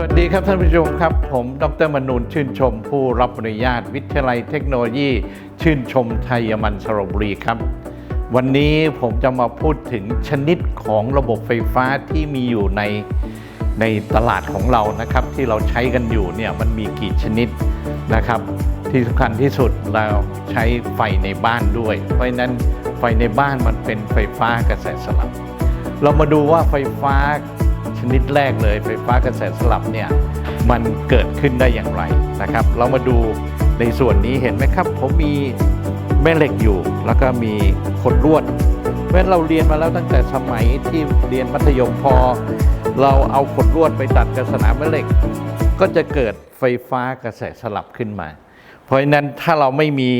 สวัสดีครับท่านผู้ชมครับ ผมดรมนูนชื่นชม ผู้รับอนุญาต วิทยาลัยเทคโนโลยี ชื่นชมไทยมันสระบุรีครับ วันนี้ผมจะมาพูดถึงชนิดของระบบไฟฟ้าที่มีอยู่ในในตลาดของเรานะครับ ที่เราใช้กันอยู่เนี่ยมันมีกี่ชนิดนะครับ ที่สำคัญที่สุดเราใช้ไฟในบ้านด้วย เพราะฉะนั้นไฟในบ้านมันเป็นไฟฟ้ากระแสสลับ เรามาดูว่าไฟฟ้า ชนิดแรกเลยไฟฟ้ากระแสสลับเนี่ยมันเกิดขึ้นได้อย่างไรนะครับ เรามาดูในส่วนนี้เห็นไหมครับ ผมมีแม่เหล็กอยู่ แล้วก็มีขดลวดเพราะเราเรียนมาแล้วตั้งแต่สมัยที่เรียนมัธยมพอ เราเอาขดลวดไปตัดกับสนามแม่เหล็ก ก็จะเกิดไฟฟ้ากระแสสลับขึ้นมา เพราะฉะนั้นถ้าเราไม่มี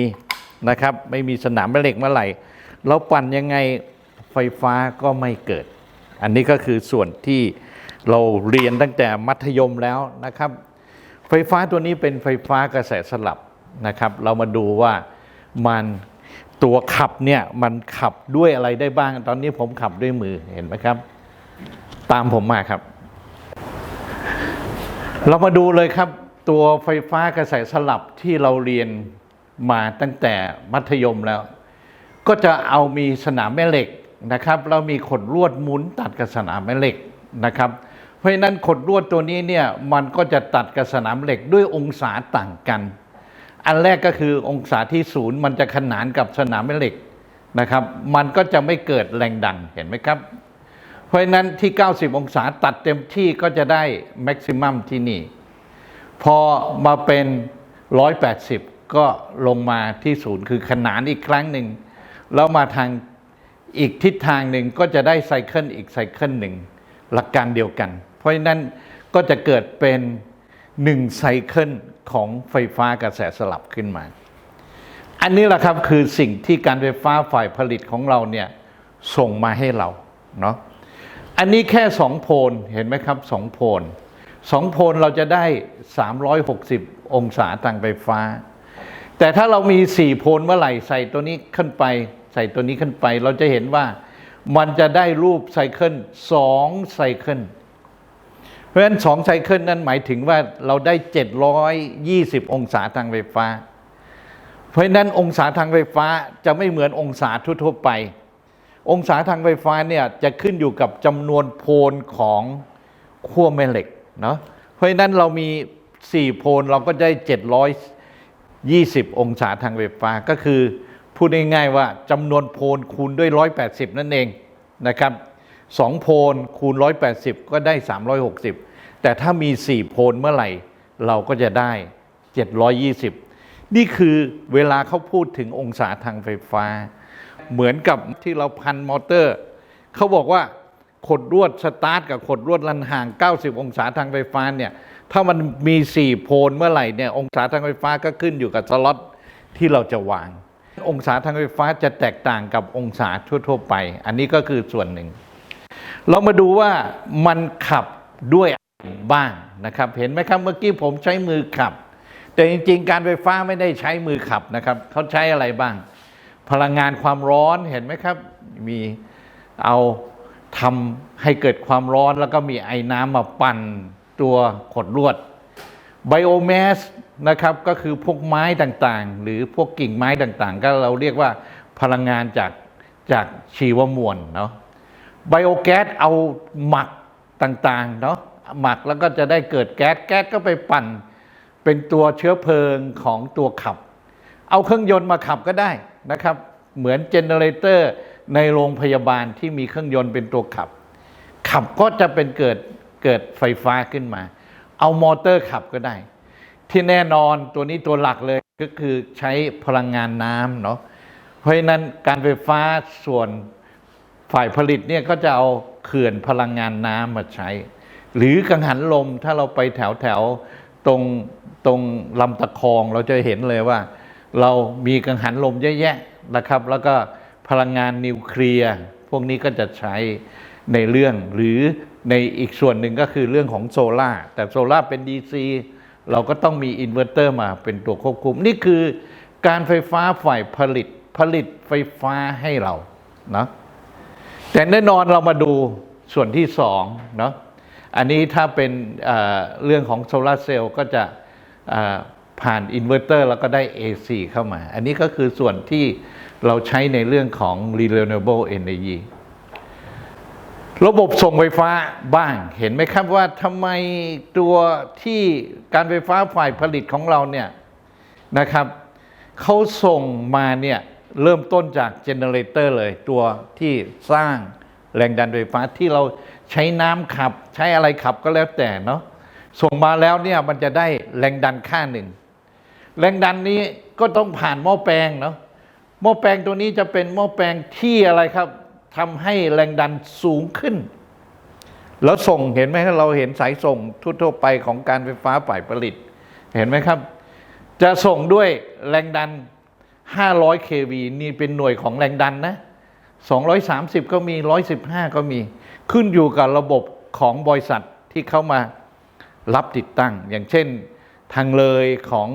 นะครับไม่มีสนามแม่เหล็กเมื่อไหร่ เราปั่นยังไงไฟฟ้าก็ไม่เกิด อันนี้ก็คือส่วนที่เราเรียนตั้งแต่มัธยมแล้วนะครับ ไฟฟ้าตัวนี้เป็นไฟฟ้ากระแสสลับนะครับ เรามาดูว่ามันตัวขับเนี่ยมันขับด้วยอะไรได้บ้าง ตอนนี้ผมขับด้วยมือเห็นไหมครับ ตามผมมาครับ เรามาดูเลยครับ ตัวไฟฟ้ากระแสสลับที่เราเรียนมาตั้งแต่มัธยมแล้ว ก็จะเอามีสนามแม่เหล็ก นะครับแล้วมีขดลวดหมุนตัดกับสนามแม่เหล็กนะครับเพราะฉะนั้นขดลวดตัวนี้เนี่ยมันก็จะตัดกับสนามเหล็กด้วยองศาต่างกัน อันแรกก็คือองศาที่ศูนย์มันจะขนานกับสนามแม่เหล็กนะครับ มันก็จะไม่เกิดแรงดันเห็นไหมครับ เพราะฉะนั้นที่ 90 องศาตัดเต็มที่ก็จะได้แม็กซิมัมที่นี่ พอมาเป็น 180 ก็ลงมาที่ศูนย์คือขนานอีกครั้งหนึ่งแล้วมาทาง อีกทิศทางหนึ่งก็จะได้ไซเคิลอีกไซเคิลหนึ่งหลักการเดียวกัน เพราะฉะนั้นก็จะเกิดเป็นหนึ่งไซเคิลของไฟฟ้ากระแสสลับขึ้นมา อันนี้แหละครับคือสิ่งที่การไฟฟ้าฝ่ายผลิตของเราเนี่ยส่งมาให้เราเนาะอันนี้แค่สองโพลเห็นไหมครับสองโพลสองโพลเราจะได้ 360 องศาทางไฟฟ้า แต่ถ้าเรามีสี่โพลเมื่อไหร่ใส่ตัวนี้ขึ้นไป ใส่ตัวนี้ขึ้นไป เราจะเห็นว่ามันจะได้รูปไซเคิลสองไซเคิลเพราะฉะนั้นสองไซเคิลนั้นหมายถึงว่าเราได้ 720 องศาทางไฟฟ้า เพราะฉะนั้นองศาทางไฟฟ้าจะไม่เหมือนองศาทั่วๆไป องศาทางไฟฟ้าเนี่ยจะขึ้นอยู่กับจำนวนโพลของขั้วแม่เหล็กเนาะเพราะฉะนั้นเรามี 4 โพลเราก็ได้ 720 องศาทางไฟฟ้าก็คือ พูดง่ายๆว่าจำนวนโพลคูณด้วย 180 นั่นเองนะครับสองโพลคูณ 180 ก็ได้ 360 แต่ถ้ามี 4 โพลเมื่อไหร่ เราก็จะได้ 720 นี่คือเวลาเขาพูดถึงองศาทางไฟฟ้า เหมือนกับที่เราพันมอเตอร์ เขาบอกว่าขดลวดสตาร์ทกับขดลวดลันห่าง 90 องศาทางไฟฟ้าเนี่ยถ้ามันมี 4 โพลเมื่อไหร่เนี่ยองศาทางไฟฟ้าก็ขึ้นอยู่กับสล็อตที่เราจะวาง องศาทางไฟฟ้าจะแตกต่างกับองศาทั่ว ๆ ไป อันนี้ก็คือส่วนหนึ่ง เรามาดูว่ามันขับด้วยอะไรบ้างนะครับ เห็นไหมครับเมื่อกี้ผมใช้มือขับ แต่จริง ๆ การไฟฟ้าไม่ได้ใช้มือขับนะครับเขาใช้อะไรบ้าง พลังงานความร้อนเห็นไหมครับ มีเอาทำให้เกิดความร้อนแล้วก็มีไอ้น้ำมาปั่นตัวขดลวดไบโอแมส นะครับก็คือพวกไม้ต่างๆ หรือพวกกิ่งไม้ต่างๆ ก็เราเรียกว่าพลังงานจากจากชีวมวลเนาะไบโอแก๊สเอาหมักต่างๆเนาะหมักแล้วก็จะได้เกิดแก๊สแก๊สก็ไปปั่น เป็นตัวเชื้อเพลิงของตัวขับ เอาเครื่องยนต์มาขับก็ได้นะครับ เหมือนเจเนเรเตอร์ในโรงพยาบาลที่มีเครื่องยนต์เป็นตัวขับ ขับก็จะเป็นเกิดเกิดไฟฟ้าขึ้นมา เอามอเตอร์ขับก็ได้ ที่แน่นอนตัวนี้ตัวหลักเลยก็คือใช้พลังงานน้ำเนาะเพราะฉะนั้นการไฟฟ้าส่วนฝ่ายผลิตเนี่ยก็จะเอาเขื่อนพลังงานน้ำมาใช้ หรือกังหันลมถ้าเราไปแถวแถวตรงตรงลำตะคองเราจะเห็นเลยว่า เรามีกังหันลมเยอะแยะนะครับ แล้วก็พลังงานนิวเคลียร์พวกนี้ก็จะใช้ในเรื่องหรือในอีกส่วนหนึ่งก็คือเรื่องของโซลา่าแต่โซลา่าเป็น DC เราก็ต้องมีอินเวอร์เตอร์มาเป็นตัวควบคุม นี่คือการไฟฟ้าฝ่ายผลิตผลิตไฟฟ้าให้เราเนาะแต่แน่นอนเรามาดูส่วนที่สองเนาะอันนี้ถ้าเป็นเเรื่องของโซลาร์เซลล์ก็จะผ่านอินเวอร์เตอร์แล้วก็ได้ AC เข้ามา อันนี้ก็คือส่วนที่เราใช้ในเรื่องของ renewable energy ระบบส่งไฟฟ้าบ้างเห็นไหมครับว่าทำไมตัวที่การไฟฟ้าฝ่ายผลิตของเราเนี่ยนะครับเขาส่งมาเนี่ยเริ่มต้นจากเจเนเรเตอร์เลยตัวที่สร้างแรงดันไฟฟ้าที่เราใช้น้ำขับใช้อะไรขับก็แล้วแต่เนาะส่งมาแล้วเนี่ยมันจะได้แรงดันค่าหนึ่ง แรงดันนี้ก็ต้องผ่านหม้อแปลงเนาะหม้อแปลงตัวนี้จะเป็นหม้อแปลงที่อะไรครับ ทำให้แรงดันสูงขึ้น แล้วส่งเห็นไหมครับเราเห็นสายส่งทั่วๆไปของการไฟฟ้าฝ่ายผลิต เห็นไหมครับ จะส่งด้วยแรงดัน 500 kV นี่เป็นหน่วยของแรงดันนะ 230 ก็มี 115 ก็มี ขึ้นอยู่กับระบบของบริษัทที่เข้ามารับติดตั้ง อย่างเช่นทางเลยของ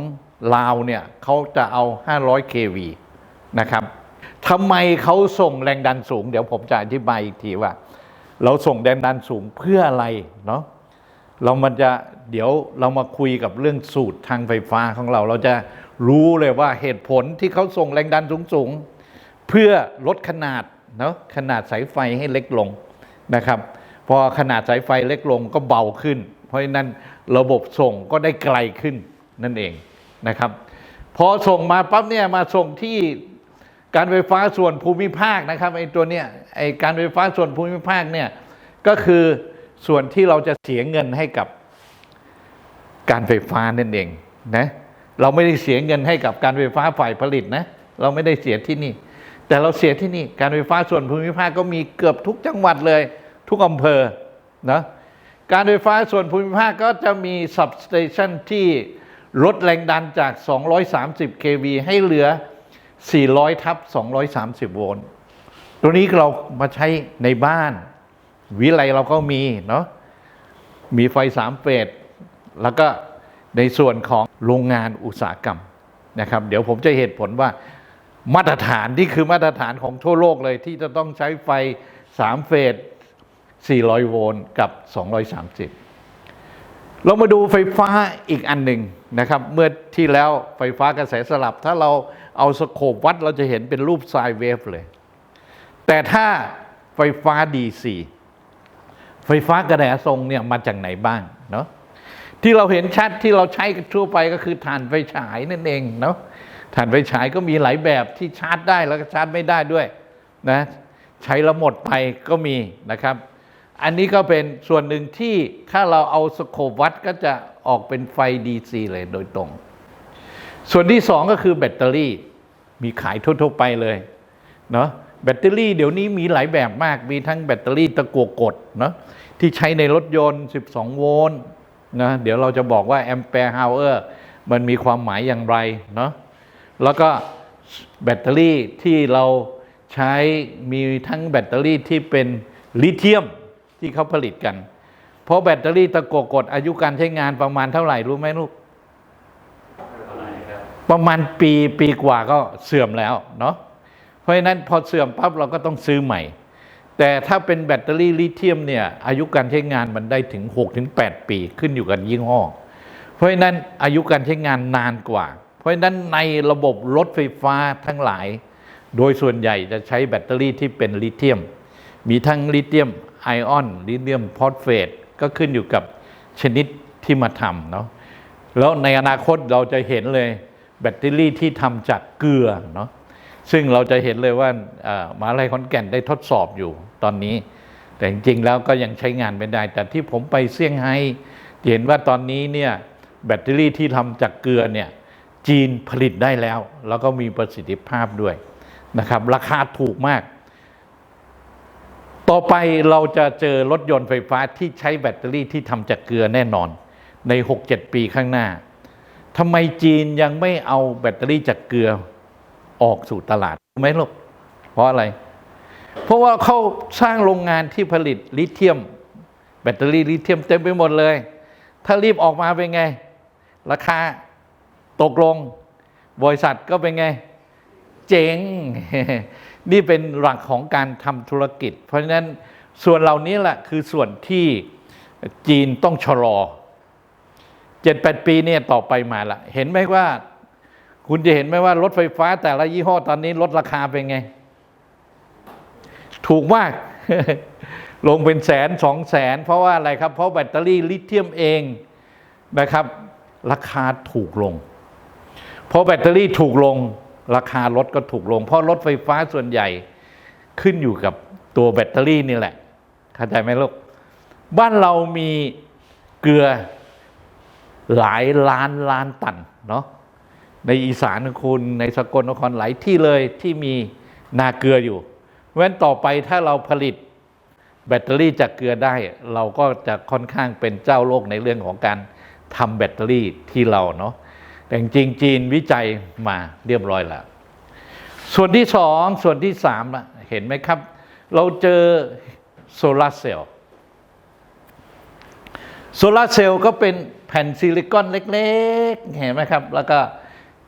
ลาวเนี่ยเขาจะเอา 500 kV นะครับ ทำไมเขาส่งแรงดันสูง เดี๋ยวผมจะอธิบายอีกทีว่า เราส่งแรงดันสูงเพื่ออะไรเนาะเรามันจะเดี๋ยวเรามาคุยกับเรื่องสูตรทางไฟฟ้าของเรา เราจะรู้เลยว่าเหตุผลที่เขาส่งแรงดันสูงๆเพื่อลดขนาดเนาะขนาดสายไฟให้เล็กลงนะครับ พอขนาดสายไฟเล็กลงก็เบาขึ้น เพราะฉะนั้นระบบส่งก็ได้ไกลขึ้นนั่นเองนะครับ พอส่งมาปั๊บเนี่ยมาส่งที่ การไฟฟ้าส่วนภูมิภาคนะครับไอ้ตัวเนี้ยไอ้การไฟฟ้าส่วนภูมิภาคเนี่ยก็คือส่วนที่เราจะเสียเงินให้กับการไฟฟ้านั่นเองนะเราไม่ได้เสียเงินให้กับการไฟฟ้าฝ่ายผลิตนะเราไม่ได้เสียที่นี่ แต่เราเสียที่นี่การไฟฟ้าส่วนภูมิภาคก็มีเกือบทุกจังหวัดเลย ทุกอำเภอนะการไฟฟ้าส่วนภูมิภาคก็จะมี substation ที่ลดแรงดันจาก 230 kV ให้เหลือ 400 ทับ 230 โวลต์ตัวนี้เรามาใช้ในบ้าน วิไลเราก็มีเนาะมีไฟสามเฟสแล้วก็ในส่วนของโรงงานอุตสาหกรรมนะครับ เดี๋ยวผมจะเหตุผลว่ามาตรฐานที่คือมาตรฐานของทั่วโลกเลยที่จะต้องใช้ไฟสามเฟส400 โวลต์กับ 230 เรามาดูไฟฟ้าอีกอันหนึ่งนะครับ เมื่อที่แล้วไฟฟ้ากระแสสลับ ถ้าเราเอาสโคปวัดเราจะเห็นเป็นรูปไซน์เวฟเลย แต่ถ้าไฟฟ้า DC ไฟฟ้ากระแสทรงเนี่ยมาจากไหนบ้างเนาะที่เราเห็นชัดที่เราใช้กันทั่วไปก็คือถ่านไฟฉายนั่นเองเนาะถ่านไฟฉายก็มีหลายแบบที่ชาร์จได้แล้วก็ชาร์จไม่ได้ด้วยนะใช้แล้วหมดไปก็มีนะครับ อันนี้ก็เป็นส่วนหนึ่งที่ถ้าเราเอาสโคปวัดก็จะออกเป็นไฟ DC เลยโดยตรง ส่วนที่สองก็คือแบตเตอรี่ มีขายทั่วๆไปเลยเนาะแบตเตอรี่เดี๋ยวนี้มีหลายแบบมาก มีทั้งแบตเตอรี่ตะกัวกดเนาะที่ใช้ในรถยนต์ 12 โวลต์นะเดี๋ยวเราจะบอกว่าแอมแปร์ฮาวเออร์มันมีความหมายอย่างไรเนาะแล้วก็แบตเตอรี่ที่เราใช้มีทั้งแบตเตอรี่ที่เป็นลิเธียม ที่เขาผลิตกัน เพราะแบตเตอรี่ตะกั่วกดอายุการใช้งานประมาณเท่าไหร่รู้ไหมลูกประมาณปีปีกว่าก็เสื่อมแล้วเนาะเพราะฉะนั้นพอเสื่อมปั๊บเราก็ต้องซื้อใหม่ แต่ถ้าเป็นแบตเตอรี่ลิเธียมเนี่ยอายุการใช้งานมันได้ถึง 6-8 ปีขึ้นอยู่กับยี่ห้อ เพราะฉะนั้นอายุการใช้งานนานกว่า เพราะฉะนั้นในระบบรถไฟฟ้าทั้งหลาย โดยส่วนใหญ่จะใช้แบตเตอรี่ที่เป็นลิเธียม มีทั้งลิเธียม ไอออนลิเธียมฟอสเฟตก็ขึ้นอยู่กับชนิดที่มาทำเนาะแล้วในอนาคตเราจะเห็นเลยแบตเตอรี่ที่ทำจากเกลือเนาะซึ่งเราจะเห็นเลยว่ามหาลัยขอนแก่นได้ทดสอบอยู่ตอนนี้ แต่จริงๆแล้วก็ยังใช้งานไม่ได้ แต่ที่ผมไปเซี่ยงไฮ้เห็นว่าตอนนี้เนี่ยแบตเตอรี่ที่ทำจากเกลือเนี่ยจีนผลิตได้แล้ว แล้วก็มีประสิทธิภาพด้วยนะครับ ราคาถูกมาก ต่อไปเราจะเจอรถยนต์ไฟฟ้าที่ใช้แบตเตอรี่ที่ทำจากเกลือแน่นอน ใน 6-7 ปีข้างหน้าทำไมจีนยังไม่เอาแบตเตอรี่จากเกลือออกสู่ตลาดไหมลูกเพราะอะไร เพราะว่าเขาสร้างโรงงานที่ผลิตลิเธียม แบตเตอรี่ลิเธียมเต็มไปหมดเลย ถ้ารีบออกมาเป็นไง ราคาตกลง บริษัทก็เป็นไง เจ๋ง นี่เป็นหลักของการทำธุรกิจ เพราะฉะนั้นส่วนเหล่านี้แหละคือส่วนที่จีนต้องชะลอเจ็ดแปดปีเนี่ยต่อไปมาละเห็นไหมว่า คุณจะเห็นไหมว่ารถไฟฟ้าแต่ละยี่ห้อตอนนี้ลดราคาเป็นไง ถูกมาก ลงเป็นแสนสองแสน เพราะว่าอะไรครับ เพราะแบตเตอรี่ลิเธียมเองนะครับ ราคาถูกลง เพราะแบตเตอรี่ถูกลง ราคารถก็ถูกลง เพราะรถไฟฟ้าส่วนใหญ่ขึ้นอยู่กับตัวแบตเตอรี่นี่แหละ เข้าใจไหมลูก บ้านเรามีเกลือหลายล้านล้านตันเนาะในอีสานคุณในสกลนครหลายที่เลยที่มีนาเกลืออยู่เพราะฉะนั้นต่อไปถ้าเราผลิตแบตเตอรี่จากเกลือได้ เราก็จะค่อนข้างเป็นเจ้าโลกในเรื่องของการทำแบตเตอรี่ที่เราเนาะ แต่จริงจีนวิจัยมาเรียบร้อยแล้ว ส่วนที่สองส่วนที่สามเห็นไหมครับ เราเจอโซลาร์เซลล์โซลาร์เซลล์ก็เป็นแผ่นซิลิคอนเล็กๆ เห็นไหมครับ แล้วก็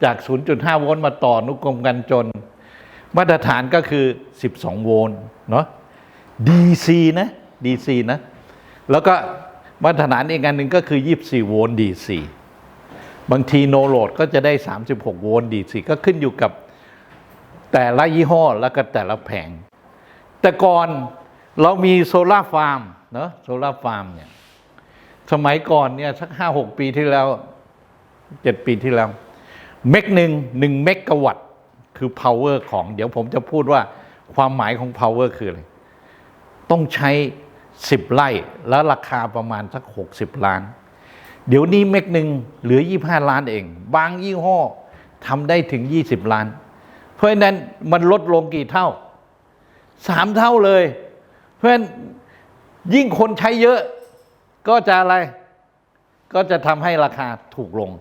จาก 0.5 โวลต์มาต่อนุกรมกันจน มาตรฐานก็คือ 12 โวลต์เนาะ DC นะ DC นะ แล้วก็มาตรฐานอีกอันหนึ่งก็คือ 24 โวลต์ DC บางทีโนโหลดก็จะได้ 36 โวลต์ DC ก็ขึ้นอยู่กับแต่ละยี่ห้อแล้วก็แต่ละแผง แต่ก่อนเรามีโซลาร์ฟาร์มเนาะโซลาร์ฟาร์มเนี่ยสมัยก่อนเนี่ยสักห้าหกปีที่แล้วเจ็ดปีที่แล้ว เมกหนึ่งหนึ่งเมกะวัตคือ power ของ เดี๋ยวผมจะพูดว่าความหมายของ power คืออะไร ต้องใช้10ไร่แล้วราคาประมาณสัก60ล้าน เดี๋ยวนี้เมกหนึ่งเหลือ 25 ล้านเอง บางยี่ห้อทำได้ถึง 20 ล้าน เพราะฉะนั้นมันลดลงกี่เท่าสามเท่าเลย เพราะฉะนั้นยิ่งคนใช้เยอะก็จะอะไร ก็จะทำให้ราคาถูกลง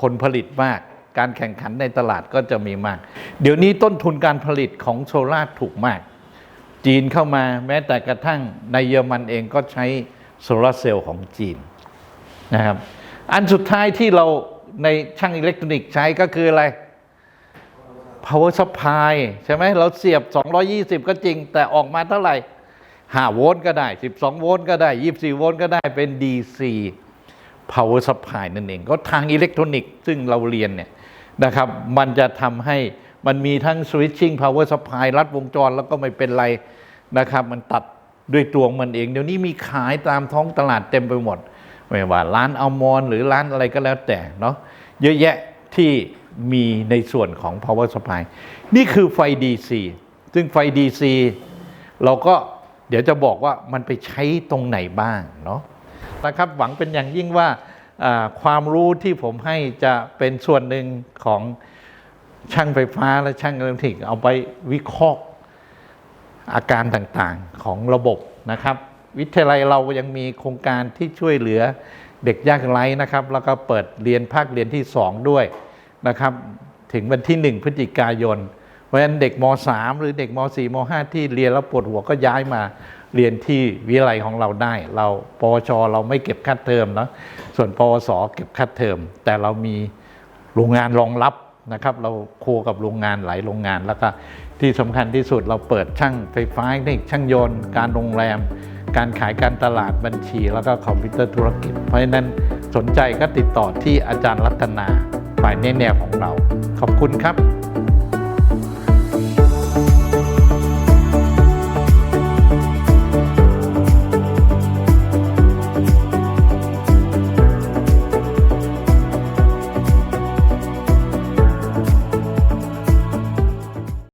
คนผลิตมาก การแข่งขันในตลาดก็จะมีมาก เดี๋ยวนี้ต้นทุนการผลิตของโซลาร์ถูกมาก จีนเข้ามาแม้แต่กระทั่งในเยอรมันเองก็ใช้โซลาร์เซลล์ของจีน นะครับ อันสุดท้ายที่เราในช่างอิเล็กทรอนิกส์ใช้ก็คืออะไร power supply ใช่ไหมเราเสียบ 220 ก็จริง แต่ออกมาเท่าไหร่ 5 โวลต์ก็ได้ 12 โวลต์ก็ได้ 24 โวลต์ก็ได้เป็น DC power supply นั่นเอง ก็ทางอิเล็กทรอนิกส์ซึ่งเราเรียนเนี่ยนะครับ มันจะทำให้มันมีทั้ง switching power supply รัดวงจรแล้วก็ไม่เป็นไรนะครับ มันตัดด้วยตัวงมันเอง เดี๋ยวนี้มีขายตามท้องตลาดเต็มไปหมด ไม่ว่าร้านอัลมอนหรือร้านอะไรก็แล้วแต่เนาะเยอะแยะที่มีในส่วนของ power supply นี่คือไฟ DC ซึ่งไฟ DC เราก็เดี๋ยวจะบอกว่ามันไปใช้ตรงไหนบ้างเนาะนะครับหวังเป็นอย่างยิ่งว่าความรู้ที่ผมให้จะเป็นส่วนหนึ่งของช่างไฟฟ้าและช่างอิเล็กทริกเอาไปวิเคราะห์อาการต่างๆของระบบนะครับ วิทยาลัยเรายังมีโครงการที่ช่วยเหลือเด็กยากไร้นะครับ แล้วก็เปิดเรียนภาคเรียนที่ 2 ด้วยนะครับ ถึงวันที่ 1 พฤศจิกายน เพราะฉะนั้นเด็กม .3 หรือเด็กม .4 ม .5 ที่เรียนแล้วปวดหัวก็ย้ายมาเรียนที่วิทยาลัยของเราได้ เราปวชเราไม่เก็บค่าเทอมนะส่วนปวสเก็บค่าเทอม แต่เรามีโรงงานรองรับนะครับ เราโคกับโรงงานหลายโรงงานแล้วก็ที่สำคัญที่สุดเราเปิดช่างไฟฟ้าเทคนิคช่างยนต์ การโรงแรม การขายการตลาดบัญชี แล้วก็คอมพิวเตอร์ธุรกิจ เพราะฉะนั้นสนใจก็ติดต่อที่อาจารย์รัตนาฝ่ายแนวของเรา ขอบคุณครับ